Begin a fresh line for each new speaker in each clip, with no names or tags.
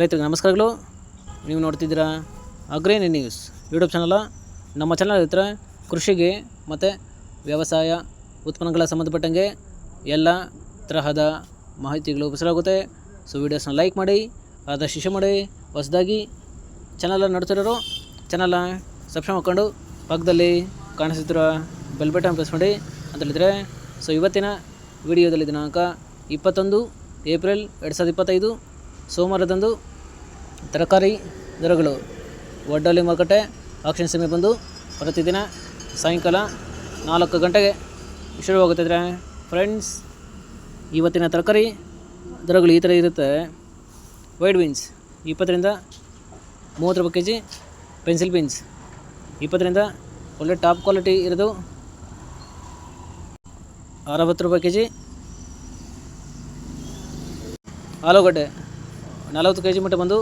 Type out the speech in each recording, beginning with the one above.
ರೈತರಿಗೆ ನಮಸ್ಕಾರಗಳು. ನೀವು ನೋಡ್ತಿದ್ದೀರಾ ಅಗ್ರೇನ್ ನ್ಯೂಸ್ ಯೂಟ್ಯೂಬ್ ಚಾನಲ. ನಮ್ಮ ಚಾನಲ್ ಹತ್ರ ಕೃಷಿಗೆ ಮತ್ತು ವ್ಯವಸಾಯ ಉತ್ಪನ್ನಗಳ ಸಂಬಂಧಪಟ್ಟಂಗೆ ಎಲ್ಲ ತರಹದ ಮಾಹಿತಿಗಳು ಉಪಸಲಾಗುತ್ತೆ ಸೊ ವೀಡಿಯೋಸ್ನ ಲೈಕ್ ಮಾಡಿ, ಆದಷ್ಟು ಶಿಶು ಮಾಡಿ, ಹೊಸದಾಗಿ ಚಾನಲ್ ನೋಡ್ತಿರೋರು ಚಾನಲ್ನ ಸಬ್ಸ್ಕ್ರೈಬ್ ಮಾಡ್ಕೊಂಡು ಪಕ್ಕದಲ್ಲಿ ಕಾಣಿಸ್ತಿರೋ ಬೆಲ್ ಬಟನ್ ಪ್ರೆಸ್ ಮಾಡಿ ಅಂತ ಹೇಳಿದರೆ ಸೊ ಇವತ್ತಿನ ವಿಡಿಯೋದಲ್ಲಿ ದಿನಾಂಕ ಇಪ್ಪತ್ತೊಂದು ಏಪ್ರಿಲ್ ಎರಡು ಸಾವಿರದ ಇಪ್ಪತ್ತೈದು. ಸೋಮವಾರದಂದು ತರಕಾರಿ ದರಗಳು ಒಡ್ಡಲ್ಲಿ ಮಾರುಕಟ್ಟೆ ಆಕ್ಷನ್ ಸಮಯ ಬಂದು ಪ್ರತಿದಿನ ಸಾಯಂಕಾಲ ನಾಲ್ಕು ಗಂಟೆಗೆ ಶುರುವಾಗುತ್ತಿದ್ರೆ ಫ್ರೆಂಡ್ಸ್ ಇವತ್ತಿನ ತರಕಾರಿ ದರಗಳು ಈ ಥರ ಇರುತ್ತೆ. ವೈಟ್ ಬೀನ್ಸ್ ಇಪ್ಪತ್ತರಿಂದ ಮೂವತ್ತು ರೂಪಾಯಿ ಕೆ ಜಿ ಪೆನ್ಸಿಲ್ ಬೀನ್ಸ್ ಇಪ್ಪತ್ತರಿಂದ ಒಳ್ಳೆ ಟಾಪ್ ಕ್ವಾಲಿಟಿ ಇರೋದು ಅರವತ್ತು ರೂಪಾಯಿ ಕೆ ಜಿ ಆಲೂಗಡ್ಡೆ ನಲವತ್ತು ಕೆ ಜಿ ಮಟ್ಟ ಬಂದು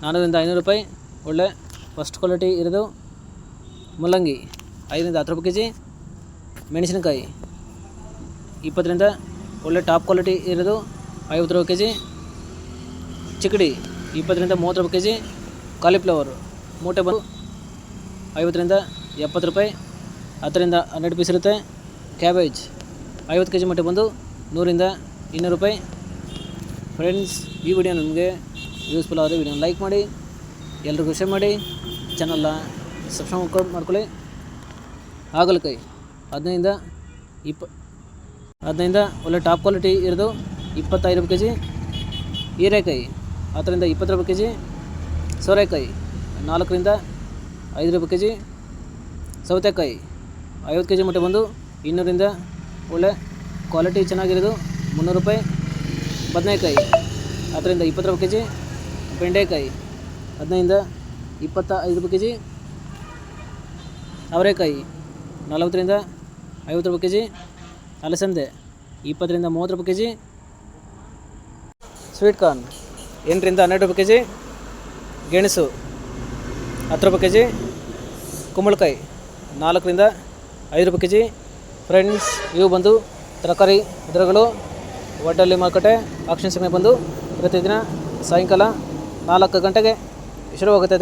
ನಾನ್ನೂರಿಂದ ಐನೂರು ರೂಪಾಯಿ. ಒಳ್ಳೆ ಫಸ್ಟ್ ಕ್ವಾಲಿಟಿ ಇರೋದು ಮುಲ್ಲಂಗಿ, ಐದರಿಂದ ಹತ್ತು ರೂಪಾಯಿ ಕೆ ಜಿ ಮೆಣಸಿನಕಾಯಿ, ಇಪ್ಪತ್ತರಿಂದ ಒಳ್ಳೆ ಟಾಪ್ ಕ್ವಾಲಿಟಿ ಇರೋದು ಐವತ್ತು ರೂಪಾಯಿ ಕೆ ಜಿ ಚಿಕ್ಕಡಿ, ಇಪ್ಪತ್ತರಿಂದ ಮೂವತ್ತು ರೂಪಾಯಿ ಕೆ ಜಿ ಕಾಲಿಫ್ಲವರ್ ಮೂಟೆ ಬಂದು ಐವತ್ತರಿಂದ ಎಪ್ಪತ್ತು ರೂಪಾಯಿ. ಹತ್ತರಿಂದ ಹನ್ನೆರಡು ಪೀಸ್ ಇರುತ್ತೆ. ಕ್ಯಾಬೇಜ್ ಐವತ್ತು ಕೆ ಜಿ ಮಟ್ಟ ಬಂದು ನೂರಿಂದ ಇನ್ನೂರು ರೂಪಾಯಿ. ಫ್ರೆಂಡ್ಸ್ ಈ ವಿಡಿಯೋ ನಿಮಗೆ ಯೂಸ್ಫುಲ್ ಆದರೆ ವಿಡಿಯೋನ ಲೈಕ್ ಮಾಡಿ, ಎಲ್ರಿಗೂ ಶೇರ್ ಮಾಡಿ ಚಾನಲ್ನ ಸಬ್ಸ್ಕ್ರೈಬ್ ಮಾಡ್ಕೊಳ್ಳಿ. ಹಾಗಲಕಾಯಿ ಹದಿನೈದ ಇಪ್ಪ ಹದಿನೈದ ಒಳ್ಳೆ ಟಾಪ್ ಕ್ವಾಲಿಟಿ ಇರೋದು ಇಪ್ಪತ್ತೈದು ರೂಪಾಯಿ ಕೆ ಜಿ ಹೀರೆಕಾಯಿ, ಹತ್ತರಿಂದ ಇಪ್ಪತ್ತು ರೂಪಾಯಿ ಕೆ ಜಿ ಸೋರೆಕಾಯಿ, ನಾಲ್ಕರಿಂದ ಐದು ರೂಪಾಯಿ ಕೆ ಜಿ ಸೌತೆಕಾಯಿ, ಐವತ್ತು ಕೆ ಜಿ ಮಟ್ಟ ಬಂದು ಇನ್ನೂರಿಂದ ಒಳ್ಳೆ ಕ್ವಾಲಿಟಿ ಚೆನ್ನಾಗಿರೋದು ಮುನ್ನೂರು ರೂಪಾಯಿ. ಬದನೆಕಾಯಿ. ಹತ್ತರಿಂದ ಇಪ್ಪತ್ತು ರೂಪಾಯಿ ಕೆ ಜಿ ಬೆಂಡೆಕಾಯಿ. ಹದಿನೈದಿಂದ ಇಪ್ಪತ್ತ ಐದು ರೂಪಾಯಿ ಕೆ ಜಿ ಅವರೆಕಾಯಿ. ನಲವತ್ತರಿಂದ ಐವತ್ತು ರೂಪಾಯಿ ಕೆ ಜಿ ಅಲಸಂದೆ. ಇಪ್ಪತ್ತರಿಂದ ಮೂವತ್ತು ರೂಪಾಯಿ ಕೆ ಜಿ ಸ್ವೀಟ್ ಕಾರ್ನ್ ಎಂಟರಿಂದ ಹನ್ನೆರಡು ರೂಪಾಯಿ ಕೆ ಜಿ ಗೆಣಸು. ಹತ್ತು ರೂಪಾಯಿ ಕೆ ಜಿ ಕುಂಬಳಕಾಯಿ. ನಾಲ್ಕರಿಂದ ಐದು ರೂಪಾಯಿ ಕೆ ಜಿ ಫ್ರೆಂಡ್ಸ್, ಇವು ಬಂದು ತರಕಾರಿ ದರಗಳು ಒಡ್ಡಲ್ಲಿ ಮಾರುಕಟ್ಟೆ ಆಕ್ಷನ್ ಸಮಯ ಬಂದು ಪ್ರತಿದಿನ ಸಾಯಂಕಾಲ ನಾಲ್ಕು ಗಂಟೆಗೆ ಶುರುವಾಗುತ್ತೆ